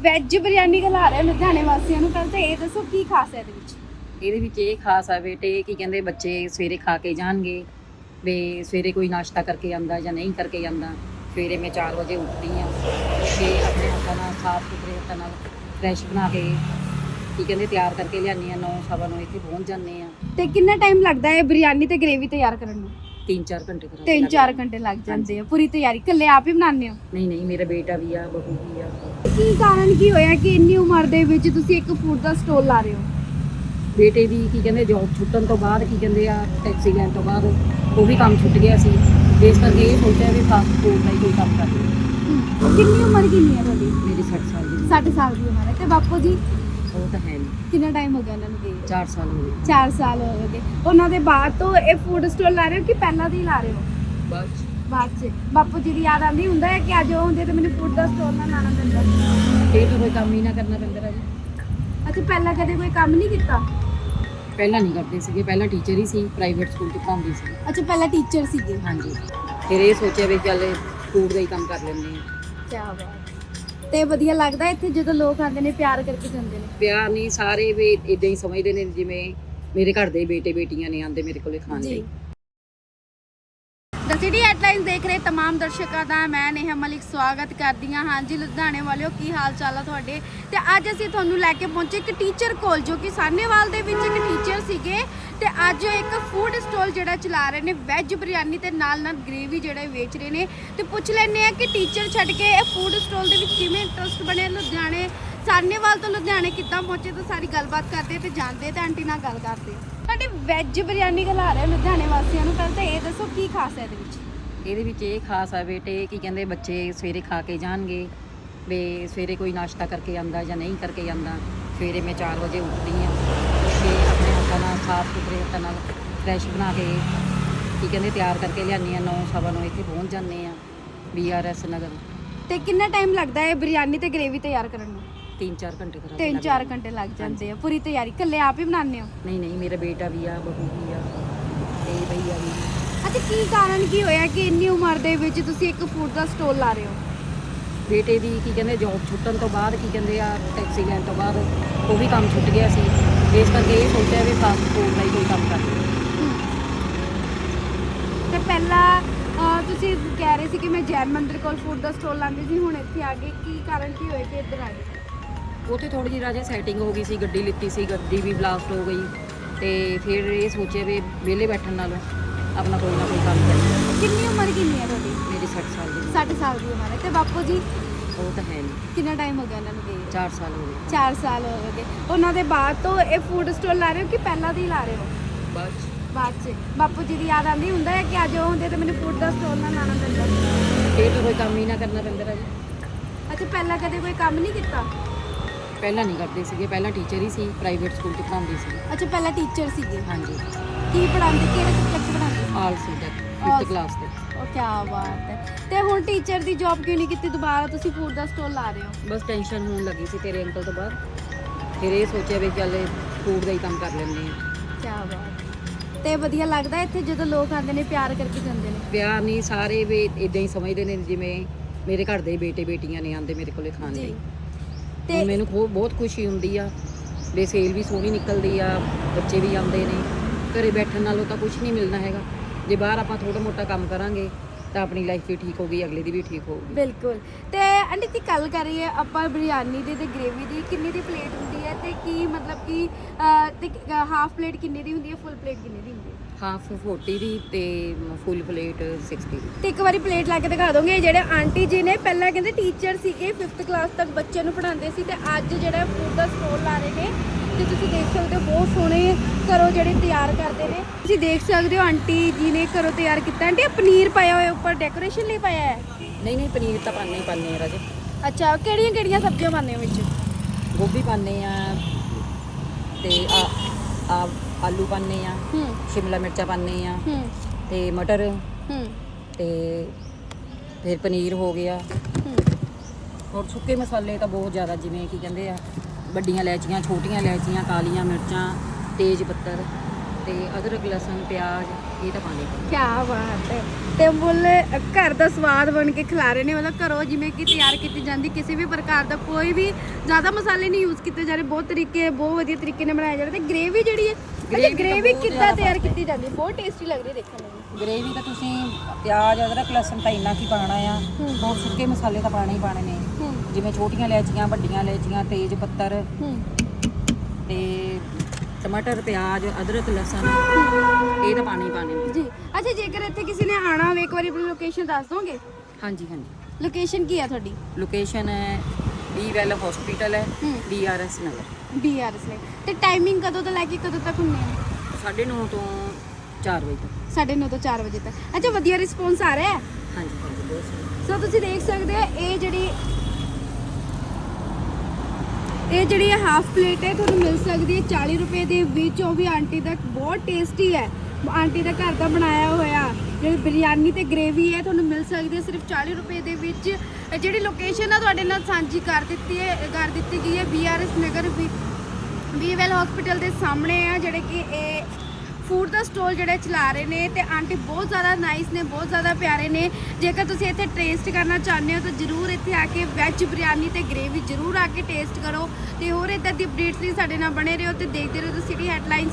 Veg biryani ਖਿਲਾ ਰਹੇ ਹੋ ਲੁਧਿਆਣੇ ਵਾਸੀਆਂ ਨੂੰ ਪਹਿਲਾਂ ਤਾਂ ਇਹ ਦੱਸੋ ਕੀ ਖਾਸ ਹੈ ਇਹਦੇ ਵਿੱਚ? ਇਹਦੇ ਵਿੱਚ ਇਹ ਖਾਸ ਆ ਬੇਟੇ ਕੀ ਕਹਿੰਦੇ ਬੱਚੇ ਸਵੇਰੇ ਖਾ ਕੇ ਜਾਣਗੇ ਵੀ ਸਵੇਰੇ ਕੋਈ ਨਾਸ਼ਤਾ ਕਰਕੇ ਆਂਦਾ ਜਾਂ ਨਹੀਂ ਕਰਕੇ ਆਂਦਾ ਸਵੇਰੇ ਮੈਂ 4 ਵਜੇ ਉੱਠਦੀ ਆ ਤੇ ਆਪਣੇ ਹੱਥਾਂ ਨਾਲ ਸਾਫ਼ ਸੁਥਰੇ ਹੱਥਾਂ ਨਾਲ ਫਰੈਸ਼ ਬਣਾ ਕੇ ਕੀ ਕਹਿੰਦੇ ਤਿਆਰ ਕਰਕੇ ਲਿਆਉਂਦੀ ਆ 9 ਸਵਾ ਨੂੰ ਇੱਥੇ ਪਹੁੰਚ ਜਾਂਦੇ ਆ ਤੇ ਕਿੰਨਾ ਟਾਈਮ ਲੱਗਦਾ ਹੈ ਬਿਰਿਆਨੀ ਤੇ ਗ੍ਰੇਵੀ ਤਿਆਰ ਕਰਨ ਨੂੰ? 3-4 ਘੰਟੇ ਕਰਾ 3-4 ਘੰਟੇ ਲੱਗ ਜਾਂਦੇ ਆ। ਪੂਰੀ ਤਿਆਰੀ ਇਕੱਲੇ ਆਪ ਹੀ ਬਣਾਉਂਦੇ ਹੋ? ਨਹੀਂ ਨਹੀਂ ਮੇਰਾ ਬੇਟਾ ਵੀ ਆ ਬਹੂ ਵੀ ਆ। ਕੀ ਕਾਰਨ ਕੀ ਹੋਇਆ ਕਿ ਇੰਨੀ ਉਮਰ ਦੇ ਵਿੱਚ ਤੁਸੀਂ ਇੱਕ ਫੂਡ ਦਾ ਸਟੋਲ ਲਾ ਰਹੇ ਹੋ? ਬੇਟੇ ਦੀ ਕੀ ਕਹਿੰਦੇ ਜੌਬ ਛੁੱਟਣ ਤੋਂ ਬਾਅਦ ਕੀ ਕਹਿੰਦੇ ਆ ਲੈਣ ਤੋਂ ਬਾਅਦ ਉਹ ਵੀ ਕੰਮ ਛੁੱਟ ਗਿਆ ਸੀ। ਇਸ ਕਰਕੇ ਇਹ ਸੋਚਿਆ ਵੀ ਫਾਸਟ ਫੂਡ ਦਾ ਹੀ ਕੋਈ ਕੰਮ ਕਰ ਲਈਏ। ਕਿੰਨੀ ਉਮਰ ਕਿੰਨੀ ਹੈ ਤੁਹਾਡੀ? ਮੇਰੀ 60 ਸਾਲ ਦੀ 60 ਸਾਲ ਦੀ ਉਮਰ ਹੈ। ਤੇ ਬਾਪੂ ਜੀ? ਉਹ ਤਾਂ ਹੈ ਨਹੀਂ। ਕਿੰਨਾ ਟਾਈਮ ਹੋ ਗਿਆ ਇਹਨਾਂ ਨੂੰ ਗਏ? 4 ਸਾਲ ਹੋ ਗਏ। 4 ਸਾਲ ਹੋ ਗਏ। ਉਹਨਾਂ ਦੇ ਬਾਅਦ ਤੋਂ ਇਹ ਫੂਡ ਸਟੋਲ ਲਾ ਰਹੇ ਹੋ ਕਿ ਪਹਿਲਾਂ ਦੀ ਲਾ ਰਹੇ ਹੋ? ਬਸ ਬਾਅਦ ਚ। ਬਾਪੂ ਜੀ ਦੀ ਯਾਦ ਆਉਂਦੀ ਹੁੰਦਾ ਹੈ ਕਿ ਅੱਜ ਉਹ ਹੁੰਦੇ ਤੇ ਮੈਨੂੰ ਫੂਡ ਦਾ ਸਟੋਲ ਨਾ ਲਾਣਾ ਪੈਂਦਾ ਇਹ ਤਾਂ ਕੋਈ ਕੰਮ ਹੀ ਨਾ ਕਰਨਾ ਪੈਂਦਾ ਰਾਜੀ। ਅੱਛਾ ਪਹਿਲਾਂ ਕਦੇ ਕੋਈ ਕੰਮ ਨਹੀਂ ਕੀਤਾ? ਪਹਿਲਾਂ ਨਹੀਂ ਕਰਦੇ ਸੀਗੇ। ਪਹਿਲਾਂ ਟੀਚਰ ਹੀ ਸੀ ਪ੍ਰਾਈਵੇਟ ਸਕੂਲ 'ਚ ਪੜ੍ਹਾਉਂਦੀ ਸੀ। ਅੱਛਾ ਪਹਿਲਾਂ ਟੀਚਰ ਸੀਗੇ। ਹਾਂਜੀ। ਫਿਰ ਇਹ ਸੋਚਿਆ ਵੀ ਚੱਲ ਫੂਡ ਦਾ ਹੀ ਕੰਮ ਕਰ ਲੈਂਦੇ ਆ ਕੀ ਬਾਤ। ਤੇ ਵਧੀਆ ਲੱਗਦਾ ਇੱਥੇ ਜਦੋਂ ਲੋਕ ਆਉਂਦੇ ਨੇ ਪਿਆਰ ਕਰਕੇ ਜਾਂਦੇ ਨੇ। ਪਿਆਰ ਨਹੀਂ ਸਾਰੇ ਵੀ ਇਦਾਂ ਹੀ ਸਮਝਦੇ ਨੇ ਜਿਵੇਂ ਮੇਰੇ ਘਰ ਦੇ ਬੇਟੇ ਬੇਟੀਆਂ ਨੇ ਆਂਦੇ ਮੇਰੇ ਕੋਲੇ ਖਾਣ ਲਈ। ਦ ਸਿਟੀ ਹੈਡਲਾਈਨਸ ਦੇਖ ਰਹੇ ਤਮਾਮ ਦਰਸ਼ਕਾਂ ਦਾ ਮੈਂ ਨੇਹਾ ਮਲਿਕ ਸਵਾਗਤ ਕਰਦੀ ਹਾਂ। ਹਾਂਜੀ ਲੁਧਿਆਣੇ ਵਾਲਿਓ ਕੀ ਹਾਲ ਚਾਲ ਆ ਤੁਹਾਡੇ? ਤੇ ਅੱਜ ਅਸੀਂ ਤੁਹਾਨੂੰ ਲੈ ਕੇ ਪਹੁੰਚੇ ਇੱਕ ਟੀਚਰ ਕੋਲ ਜੋ ਕਿ ਸਾਹਨੇਵਾਲ ਦੇ ਵਿੱਚ ਇੱਕ ਟੀਚਰ ਅੱਜ ਇੱਕ ਫੂਡ ਸਟਾਲ ਜਿਹੜਾ ਚਲਾ ਰਹੇ ਨੇ ਵੈਜ ਬਿਰਿਆਨੀ ਤੇ ਨਾਲ ਨਾਲ ਗ੍ਰੇਵੀ ਜਿਹੜੇ ਵੇਚ ਰਹੇ ਨੇ। ਤੇ ਪੁੱਛ ਲੈਂਦੇ ਆ ਕਿ ਟੀਚਰ ਛੱਡ ਕੇ ਇਹ ਫੂਡ ਸਟਾਲ ਦੇ ਵਿੱਚ ਕਿਵੇਂ ਇੰਟਰਸਟ ਬਣਿਆ ਲੁਧਿਆਣੇ ਸਾਹਨੇਵਾਲ ਤੋਂ ਲੁਧਿਆਣੇ ਕਿੱਦਾਂ ਪਹੁੰਚੇ ਤਾਂ ਸਾਰੀ ਗੱਲਬਾਤ ਕਰਦੇ ਤੇ ਜਾਣਦੇ ਤੇ ਆਂਟੀ ਨਾਲ ਗੱਲ ਕਰਦੇ ਤੁਹਾਡੇ ਵੈਜ ਬਿਰਿਆਨੀ ਖਿਲਾ ਰਹੇ ਲੁਧਿਆਣੇ ਵਾਸੀਆਂ ਨੂੰ। ਪਹਿਲਾਂ ਤਾਂ ਇਹ ਦੱਸੋ ਕੀ ਖਾਸ ਹੈ ਇਹਦੇ ਵਿੱਚ? ਇਹਦੇ ਵਿੱਚ ਇਹ ਖਾਸ ਆ ਬੇਟੇ, ਕੀ ਕਹਿੰਦੇ ਬੱਚੇ ਸਵੇਰੇ ਖਾ ਕੇ ਜਾਣਗੇ ਵੀ ਸਵੇਰੇ ਕੋਈ ਨਾਸ਼ਤਾ ਕਰਕੇ ਆਂਦਾ ਜਾਂ ਨਹੀਂ ਕਰਕੇ ਆਂਦਾ ਸਵੇਰੇ ਮੈਂ 4 ਵਜੇ ਉੱਠਦੀ ਆ ਹੱਥਾਂ ਨਾਲ ਸਾਫ਼ ਸੁਥਰੇ ਹੱਥਾਂ ਨਾਲ ਫਰੈਸ਼ ਬਣਾ ਕੇ ਕੀ ਕਹਿੰਦੇ ਤਿਆਰ ਕਰਕੇ ਲਿਆਉਂਦੀ ਆ 9 ਸਵਾ ਨੂੰ ਇੱਥੇ ਪਹੁੰਚ ਜਾਂਦੇ ਆ ਬੀਆਰਐਸ ਨਗਰ। ਤੇ ਕਿੰਨਾ ਟਾਈਮ ਲੱਗਦਾ ਹੈ ਬਿਰਿਆਨੀ ਤੇ ਗ੍ਰੇਵੀ ਤਿਆਰ ਕਰਨ ਨੂੰ? 3-4 ਘੰਟੇ ਕਰਾ 3-4 ਘੰਟੇ ਲੱਗ ਜਾਂਦੇ ਆ ਪੂਰੀ ਤਿਆਰੀ। ਇਕੱਲੇ ਆਪ ਹੀ ਬਣਾਉਂਦੇ ਹੋ? ਨਹੀਂ ਨਹੀਂ ਮੇਰਾ ਬੇਟਾ ਵੀ ਆ ਬਹੂ ਵੀ ਆ ਤੇ ਭਈਆ ਵੀ। ਅੱਛਾ ਕੀ ਕਾਰਨ ਕੀ ਹੋਇਆ ਕਿ ਇੰਨੀ ਉਮਰ ਦੇ ਵਿੱਚ ਤੁਸੀਂ ਇੱਕ ਫੂਡ ਦਾ ਸਟੋਲ ਲਾ ਰਹੇ ਹੋ? ਬੇਟੇ ਦੀ ਕੀ ਕਹਿੰਦੇ ਜੌਬ ਛੁੱਟਣ ਤੋਂ ਬਾਅਦ ਕੀ ਕਹਿੰਦੇ ਆ ਟੈਕਸੀ ਲੈਣ ਤੋਂ ਬਾਅਦ ਉਹ ਵੀ ਕੰਮ ਛੁੱਟ ਗਿਆ ਸੀ। ਇਸ ਕਰਕੇ ਇਹ ਸੋਚਿਆ ਵੀ ਫਾਸਟ ਫੂਡ ਦਾ ਹੀ ਕੋਈ ਕੰਮ ਕਰ ਤੇ ਪਹਿਲਾਂ ਅਹ, ਤੁਸੀਂ ਕਹਿ ਰਹੇ ਸੀ ਕਿ ਮੈਂ ਜੈਨ ਮੰਦਿਰ ਕੋਲ ਫੂਡ ਦਾ ਸਟੋਲ ਲਾਉਂਦੀ ਸੀ ਹੁਣ ਇੱਥੇ ਆ ਗਏ। ਕੀ ਕਾਰਨ ਕੀ ਹੋਇਆ ਕਿ ਇੱਧਰ ਆ ਗਏ? ਉੱਥੇ ਥੋੜੀ ਜਿਹੀ ਰਾਜੇ ਸੈਟਿੰਗ ਹੋ ਗਈ ਸੀ ਗੱਡੀ ਲਿੱਤੀ ਸੀ ਗੱਡੀ ਵੀ ਬਲਾਸਟ ਹੋ ਗਈ। ਤੇ ਫਿਰ ਇਹ ਸੋਚਿਆ ਵੀ ਵਿਹਲੇ ਬੈਠਣ ਨਾਲੋਂ ਆਪਣਾ ਕੋਈ ਨਾ ਕੋਈ ਕੰਮ ਕਰੀਏ। ਕਿੰਨੀ ਉਮਰ ਕਿੰਨੀ ਹੈ ਤੁਹਾਡੀ? ਮੇਰੀ 60 ਸਾਲ ਦੀ। 60 ਸਾਲ ਦੀ ਉਮਰ ਹੈ। ਤੇ ਬਾਪੂ ਜੀ? ਉਹ ਤਾਂ ਹੈ ਨਹੀਂ। ਕਿੰਨਾ ਟਾਈਮ ਹੋ ਗਿਆ ਇਹਨਾਂ ਨੂੰ ਗਏ? 4 ਸਾਲ ਹੋ ਗਏ। 4 ਸਾਲ ਹੋ ਗਏ। ਉਹਨਾਂ ਦੇ ਬਾਅਦ ਤੋਂ ਇਹ ਫੂਡ ਸਟੋਲ ਲਾ ਰਹੇ ਹੋ ਕਿ ਪਹਿਲਾਂ ਦੀ ਲਾ ਰਹੇ ਹੋ? ਬਸ ਬਾਅਦ ਚ। ਬਾਪੂ ਜੀ ਦੀ ਯਾਦ ਆਉਂਦੀ? ਹੁੰਦਾ ਹੈ ਕਿ ਅੱਜ ਉਹ ਹੁੰਦੇ ਤੇ ਮੈਨੂੰ ਫੂਡ ਦਾ ਸਟੋਲ ਨਾ ਲਾਣਾ ਪੈਂਦਾ? ਇਹ ਤਾਂ ਕੋਈ ਕੰਮ ਹੀ ਨਾ ਕਰਨਾ ਪੈਂਦਾ ਰਾਜੀ। ਅੱਛਾ ਪਹਿਲਾਂ ਕਦੇ ਕੋਈ ਕੰਮ ਨਹੀਂ ਕੀਤਾ? ਪਹਿਲਾਂ ਨਹੀਂ ਕਰਦੇ ਸੀਗੇ। ਪਹਿਲਾਂ ਟੀਚਰ ਹੀ ਸੀ ਪ੍ਰਾਈਵੇਟ ਸਕੂਲ 'ਚ ਪੜ੍ਹਾਉਂਦੀ ਸੀ ਅੱਛਾ ਪਹਿਲਾਂ ਟੀਚਰ ਸੀਗੇ। ਹਾਂਜੀ। ਕੀ ਪੜਾਉਂਦੇ ਕਿਹੜੇ ਸਬਜੈਕਟ ਪੜਾਉਂਦੇ ਆਲ ਸਬਜੈਕਟ 5th ਕਲਾਸ ਦੇ ਉਹ ਕੀ ਬਾਤ ਹੈ। ਤੇ ਹੁਣ ਟੀਚਰ ਦੀ ਜੌਬ ਕਿਉਂ ਨਹੀਂ ਕੀਤੀ? ਦੁਬਾਰਾ ਤੁਸੀਂ ਫੂਡ ਦਾ ਸਟੋਲ ਲਾ ਰਹੇ ਹੋ? ਬਸ ਟੈਨਸ਼ਨ ਹੋਣ ਲੱਗੀ ਸੀ ਤੇਰੇ ਅੰਕਲ ਤੋਂ ਬਾਅਦ। ਫਿਰ ਇਹ ਸੋਚਿਆ ਵੀ ਚੱਲ ਫੂਡ ਦਾ ਹੀ ਕੰਮ ਕਰ ਲੈਂਦੇ ਆ ਕੀ ਬਾਤ ਤੇ ਵਧੀਆ ਲੱਗਦਾ ਇੱਥੇ ਜਦੋਂ ਲੋਕ ਆਉਂਦੇ ਨੇ ਪਿਆਰ ਕਰਕੇ ਜਾਂਦੇ ਨੇ? ਪਿਆਰ ਨਹੀਂ ਸਾਰੇ ਵੀ ਇਦਾਂ ਹੀ ਸਮਝਦੇ ਨੇ ਜਿਵੇਂ ਮੇਰੇ ਘਰ ਦੇ ਬੇਟੇ ਬੇਟੀਆਂ ਨੇ ਆਂਦੇ ਮੇਰੇ ਕੋਲੇ ਖਾਣ ਲਈ। ਤੇ ਮੈਨੂੰ ਖੂਬ ਬਹੁਤ ਖੁਸ਼ੀ ਹੁੰਦੀ ਆ ਵੀ ਸੇਲ ਵੀ ਸੋਹਣੀ ਨਿਕਲਦੀ ਆ ਬੱਚੇ ਵੀ ਆਉਂਦੇ ਨੇ। ਘਰੇ ਬੈਠਣ ਨਾਲੋਂ ਤਾਂ ਕੁਝ ਨਹੀਂ ਮਿਲਣਾ ਹੈਗਾ। ਜੇ ਬਾਹਰ ਆਪਾਂ ਥੋੜਾ ਮੋਟਾ ਕੰਮ ਕਰਾਂਗੇ ਤਾਂ ਆਪਣੀ ਲਾਈਫ ਵੀ ਠੀਕ ਹੋਗੀ ਅਗਲੇ ਦੀ ਵੀ ਠੀਕ ਹੋਊਗੀ। ਬਿਲਕੁਲ। ਤੇ ਆਂਟੀ ਦੀ ਗੱਲ ਕਰੀਏ ਆਪਾਂ ਬਿਰਿਆਨੀ ਦੀ ਤੇ ਗ੍ਰੇਵੀ ਦੀ ਕਿੰਨੀ ਦੀ ਪਲੇਟ ਹੁੰਦੀ ਹੈ ਤੇ ਕੀ ਮਤਲਬ ਕਿ ਅਹ, ਤੇ ਹਾਫ ਪਲੇਟ ਕਿੰਨੀ ਦੀ ਹੁੰਦੀ ਹੈ ਫੁੱਲ ਪਲੇਟ ਕਿੰਨੀ ਦੀ ਹੁੰਦੀ ਹੈ? ਹਾਫ 40 ਦੀ ਤੇ ਫੁੱਲ ਪਲੇਟ 60 ਦੀ। ਤੇ ਇੱਕ ਵਾਰੀ ਪਲੇਟ ਲਾ ਕੇ ਦਿਖਾ ਦੋਗੇ ਜਿਹੜੇ ਆਂਟੀ ਜੀ ਨੇ ਪਹਿਲਾਂ ਕਹਿੰਦੇ ਟੀਚਰ ਸੀਗੇ 5th ਕਲਾਸ ਤੱਕ ਬੱਚਿਆਂ ਨੂੰ ਪੜ੍ਹਾਉਂਦੇ ਸੀ ਤੇ ਅੱਜ ਜਿਹੜਾ ਫੂਡ ਦਾ ਸਟੋਲ ਲਾ ਰਹੇ ਨੇ ਤੇ ਤੁਸੀਂ ਦੇਖ ਸਕਦੇ ਹੋ ਬਹੁਤ ਸੋਹਣੇ ਘਰੋਂ ਜਿਹੜੇ ਤਿਆਰ ਕਰਦੇ ਨੇ। ਤੁਸੀਂ ਦੇਖ ਸਕਦੇ ਹੋ ਆਂਟੀ ਜੀ ਨੇ ਘਰੋਂ ਤਿਆਰ ਕੀਤਾ। ਆਂਟੀ ਇਹ ਪਨੀਰ ਪਾਇਆ ਹੋਇਆ ਉੱਪਰ ਡੈਕੋਰੇਸ਼ਨ ਲਈ ਪਾਇਆ ਹੈ? ਨਹੀਂ ਨਹੀਂ ਪਨੀਰ ਤਾਂ ਪਾਣੇ ਹੀ ਪਾਣੇ ਰਾਜੇ। ਅੱਛਾ ਕਿਹੜੀਆਂ ਕਿਹੜੀਆਂ ਸਬਜ਼ੀਆਂ ਪਾਉਂਦੇ ਹੋ ਵਿੱਚ? ਗੋਭੀ ਪਾਣੇ ਆ ਤੇ ਆ ਆ ਆਲੂ ਪਾਣੇ ਆ ਹੂੰ। ਸ਼ਿਮਲਾ ਮਿਰਚਾਂ ਪਾਣੇ ਆ ਹੂੰ। ਤੇ ਮਟਰ ਹੂੰ। ਤੇ ਫਿਰ ਪਨੀਰ ਹੋ ਗਿਆ। ਹੂੰ। ਔਰ ਸੁੱਕੇ ਮਸਾਲੇ ਤਾਂ ਬਹੁਤ ਜ਼ਿਆਦਾ ਜਿਵੇਂ ਕੀ ਕਹਿੰਦੇ ਆ ਵੱਡੀਆਂ ਇਲਾਇਚੀਆਂ ਛੋਟੀਆਂ ਇਲਾਇਚੀਆਂ ਕਾਲੀਆਂ ਮਿਰਚਾਂ ਤੇਜ ਪੱਤਰ ਤੇ ਅਦਰਕ ਲਸਣ ਪਿਆਜ਼ ਇਹ ਤਾਂ ਪਾਣੀ ਕੀ ਬਾਤ ਹੈ। ਤੇ ਮੁੱਲ ਘਰ ਦਾ ਸਵਾਦ ਬਣ ਕੇ ਖਿਲਾ ਰਹੇ ਨੇ। ਮਤਲਬ ਘਰੋਂ ਜਿਵੇਂ ਕਿ ਤਿਆਰ ਕੀਤੀ ਜਾਂਦੀ ਕਿਸੇ ਵੀ ਪ੍ਰਕਾਰ ਦਾ ਕੋਈ ਵੀ ਜ਼ਿਆਦਾ ਮਸਾਲੇ ਨਹੀਂ ਯੂਜ਼ ਕੀਤੇ ਜਾ ਰਹੇ। ਬਹੁਤ ਤਰੀਕੇ ਬਹੁਤ ਵਧੀਆ ਤਰੀਕੇ ਨਾਲ ਬਣਾਇਆ ਜਾ ਰਿਹਾ। ਤੇ ਗ੍ਰੇਵੀ ਜਿਹੜੀ ਹੈ ਅੱਛਾ ਗ੍ਰੇਵੀ ਕਿੱਦਾਂ ਤਿਆਰ ਕੀਤੀ ਜਾਂਦੀ ਬਹੁਤ ਟੇਸਟੀ ਲੱਗ ਰਹੀ ਦੇਖਣ ਨੂੰ। ਗ੍ਰੇਵੀ ਤਾਂ ਤੁਸੀਂ ਪਿਆਜ਼ ਅਦਰਕ ਲਸਣ ਤਾਂ ਇੰਨਾ ਕੀ ਪਾਣਾ ਆ। ਹੋਰ ਸੁੱਕੇ ਮਸਾਲੇ ਤਾਂ ਪਾਣੇ ਹੀ ਪਾਣੇ ਨੇ। ਜਿਵੇਂ ਛੋਟੀਆਂ ਇਲਾਇਚੀਆਂ ਵੱਡੀਆਂ ਇਲਾਇਚੀਆਂ ਤੇਜ ਪੱਤਰ। ਤੇ ਟਮਾਟਰ ਪਿਆਜ਼ ਅਦਰਕ ਲਸਣ। ਇਹ ਤਾਂ ਪਾਣੀ ਹੀ ਪਾਣੇ ਨੇ। ਜੀ। ਅੱਛਾ ਜੇਕਰ ਇੱਥੇ ਕਿਸੇ ਨੇ ਆਣਾ ਹੋਵੇ ਇੱਕ ਵਾਰੀ ਆਪਣੀ ਲੋਕੇਸ਼ਨ ਦੱਸ ਦੋਗੇ? ਹਾਂਜੀ ਹਾਂਜੀ। ਲੋਕੇਸ਼ਨ ਕੀ ਹੈ ਤੁਹਾਡੀ? ਲੋਕੇਸ਼ਨ ਹੈ ਬੀ ਵੈਲ ਹਸਪੀਟਲ ਹੈ। ਹੂੰ। ਡੀਆਰਐਸ ਨਗਰ। ਬੀਆਰਐਸ ਨੇ ਤੇ ਟਾਈਮਿੰਗ ਕਦੋਂ ਤੋਂ ਲੈ ਕੇ ਕਦੋਂ ਤੱਕ ਹੁੰਦੀ ਹੈ 9:30 ਤੋਂ 4 ਵਜੇ ਤੱਕ। 9:30 ਤੋਂ 4 ਵਜੇ ਤੱਕ। ਅੱਛਾ ਵਧੀਆ ਰਿਸਪੌਂਸ ਆ ਰਿਹਾ ਹੈ? ਹਾਂਜੀ ਹਾਂਜੀ ਬਹੁਤ ਸੋਹਣਾ। ਸੋ ਤੁਸੀਂ ਦੇਖ ਸਕਦੇ ਹੋ ਇਹ ਜਿਹੜੀ ਇਹ ਜਿਹੜੀ ਹਾਫ ਪਲੇਟ ਹੈ ਤੁਹਾਨੂੰ ਮਿਲ ਸਕਦੀ ਹੈ 40 ਰੁਪਏ ਦੇ ਵਿੱਚ। ਉਹ ਵੀ ਆਂਟੀ ਦਾ ਬਹੁਤ ਟੇਸਟੀ ਹੈ। ਆਂਟੀ ਦਾ ਘਰ ਦਾ ਬਣਾਇਆ ਹੋਇਆ ਜਿਹੜੀ ਬਿਰਿਆਨੀ ਤੇ ਗ੍ਰੇਵੀ ਹੈ ਤੁਹਾਨੂੰ ਮਿਲ ਸਕਦੀ ਹੈ ਸਿਰਫ 40 ਰੁਪਏ ਦੇ ਵਿੱਚ। ਇਹ ਜਿਹੜੀ ਲੋਕੇਸ਼ਨ ਆ ਤੁਹਾਡੇ ਨਾਲ ਸਾਂਝੀ ਕਰ ਦਿੱਤੀ ਹੈ ਕਰ ਦਿੱਤੀ ਗਈ ਹੈ। ਬੀਆਰਐਸ ਨਗਰ ਵੀ ਬੀਵੈਲ ਹਸਪੀਟਲ ਦੇ ਸਾਹਮਣੇ ਆ ਜਿਹੜੇ ਕਿ ਇਹ ਫੂਡ ਦਾ ਸਟੋਲ ਜਿਹੜਾ ਚਲਾ ਰਹੇ ਨੇ ਤੇ ਆਂਟੀ ਬਹੁਤ ਜ਼ਿਆਦਾ ਨਾਈਸ ਨੇ, ਬਹੁਤ ਜ਼ਿਆਦਾ ਪਿਆਰੇ ਨੇ। ਜੇਕਰ ਤੁਸੀਂ ਇੱਥੇ ਟੇਸਟ ਕਰਨਾ ਚਾਹੁੰਦੇ ਹੋ ਤਾਂ ਜਰੂਰ ਇੱਥੇ ਆ ਕੇ ਵੈਜ ਬਿਰਿਆਨੀ ਤੇ ਗ੍ਰੇਵੀ ਜਰੂਰ ਆ ਕੇ ਟੇਸਟ ਕਰੋ ਤੇ ਹੋਰ ਇਦਾਂ ਦੀ ਅਪਡੇਟਸ ਲਈ ਸਾਡੇ ਨਾਲ ਬਣੇ ਰਹੋ ਤੇ ਦੇਖਦੇ ਰਹੋ ਸਿਟੀ ਹੈਡਲਾਈਨਸ